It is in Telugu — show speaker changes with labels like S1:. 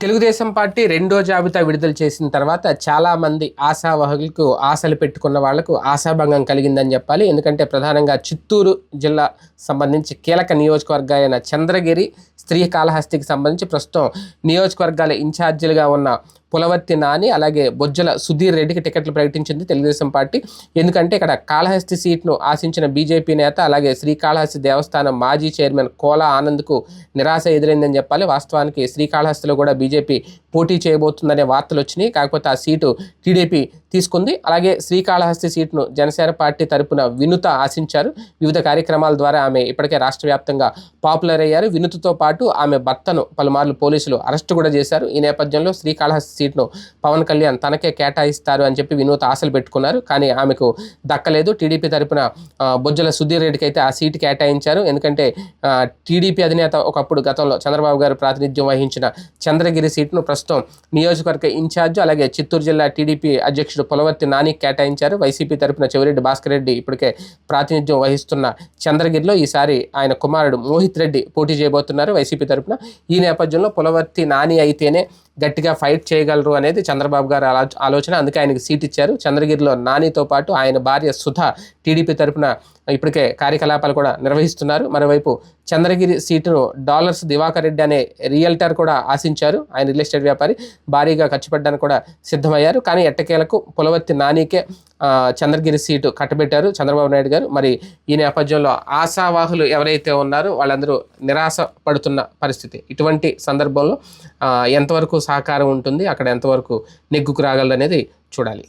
S1: తెలుగుదేశం పార్టీ రెండో జాబితా విడుదల చేసిన తర్వాత చాలామంది ఆశావాహకులకు ఆశలు పెట్టుకున్న వాళ్ళకు ఆశాభంగం కలిగిందని చెప్పాలి. ఎందుకంటే ప్రధానంగా చిత్తూరు జిల్లా సంబంధించి కీలక నియోజకవర్గ అయిన చంద్రగిరి శ్రీకాళహస్తికి సంబంధించి ప్రస్తుతం నియోజకవర్గాల ఇన్ఛార్జీలుగా ఉన్న పులవర్తి నాని అలాగే బొజ్జల సుధీర్ రెడ్డికి టికెట్లు ప్రకటించింది తెలుగుదేశం పార్టీ. ఎందుకంటే ఇక్కడ కాళహస్తి సీట్ను ఆశించిన బీజేపీ నేత అలాగే శ్రీకాళహస్తి దేవస్థానం మాజీ చైర్మన్ కోలా ఆనంద్కు నిరాశ ఎదురైందని చెప్పాలి. వాస్తవానికి శ్రీకాళహస్తిలో కూడా బీజేపీ పోటీ చేయబోతుందనే వార్తలు వచ్చినాయి. కాకపోతే ఆ సీటు టీడీపీ తీసుకుంది. అలాగే శ్రీకాళహస్తి సీటును జనసేన పార్టీ తరపున వినుత ఆశించారు. వివిధ కార్యక్రమాల ద్వారా ఆమె ఇప్పటికే రాష్ట్ర వ్యాప్తంగా పాపులర్ అయ్యారు. వినుతతో పాటు ఆమె భర్తను పలుమార్లు పోలీసులు అరెస్టు కూడా చేశారు. ఈ నేపథ్యంలో శ్రీకాళహస్తి సీట్ను పవన్ కళ్యాణ్ తనకే కేటాయిస్తారు అని చెప్పి వినూత ఆశలు పెట్టుకున్నారు. కానీ ఆమెకు దక్కలేదు. టీడీపీ తరపున బొజ్జల సుధీర్ రెడ్డికి అయితే ఆ సీటు కేటాయించారు. ఎందుకంటే టీడీపీ అధినేత ఒకప్పుడు గతంలో చంద్రబాబు గారు ప్రాతినిధ్యం వహించిన చంద్రగిరి సీట్ను ప్రస్తుతం నియోజకవర్గ ఇన్ఛార్జ్ అలాగే చిత్తూరు జిల్లా టీడీపీ అధ్యక్షుడు పొలవర్తి నాని కేటాయించారు. వైసీపీ తరపున చెవిరెడ్డి భాస్కర్ రెడ్డి ఇప్పటికే ప్రాతినిధ్యం వహిస్తున్న చంద్రగిరిలో ఈసారి ఆయన కుమారుడు మోహిత్ రెడ్డి పోటీ చేయబోతున్నారు. వైసీపీ తరపున ఈ నేపథ్యంలో పొలవర్తి నాని అయితేనే గట్టిగా ఫైట్ చేయగలరు అనేది చంద్రబాబు గారు ఆలోచన. అందుకే ఆయనకు సీట్ ఇచ్చారు. చంద్రగిరిలో నానితో పాటు ఆయన భార్య సుధ టీడీపీ తరపున ఇప్పటికే కార్యకలాపాలు కూడా నిర్వహిస్తున్నారు. మరోవైపు చంద్రగిరి సీటును డాలర్స్ దివాకర్ రెడ్డి అనే రియల్టర్ కూడా ఆశించారు. ఆయన రియల్ ఎస్టేట్ వ్యాపారి. భారీగా ఖర్చు పెట్టడానికి కూడా సిద్ధమయ్యారు. కానీ ఎట్టకేలకు పులవర్తి నానికే చంద్రగిరి సీటు కట్టబెట్టారు చంద్రబాబు నాయుడు గారు. మరి ఈ నేపథ్యంలో ఆశావాహులు ఎవరైతే ఉన్నారో వాళ్ళందరూ నిరాశ పడుతున్న పరిస్థితి. ఇటువంటి సందర్భంలో ఎంతవరకు సహకారం ఉంటుంది అక్కడ ఎంతవరకు నెగ్గుకు రాగలదనేది చూడాలి.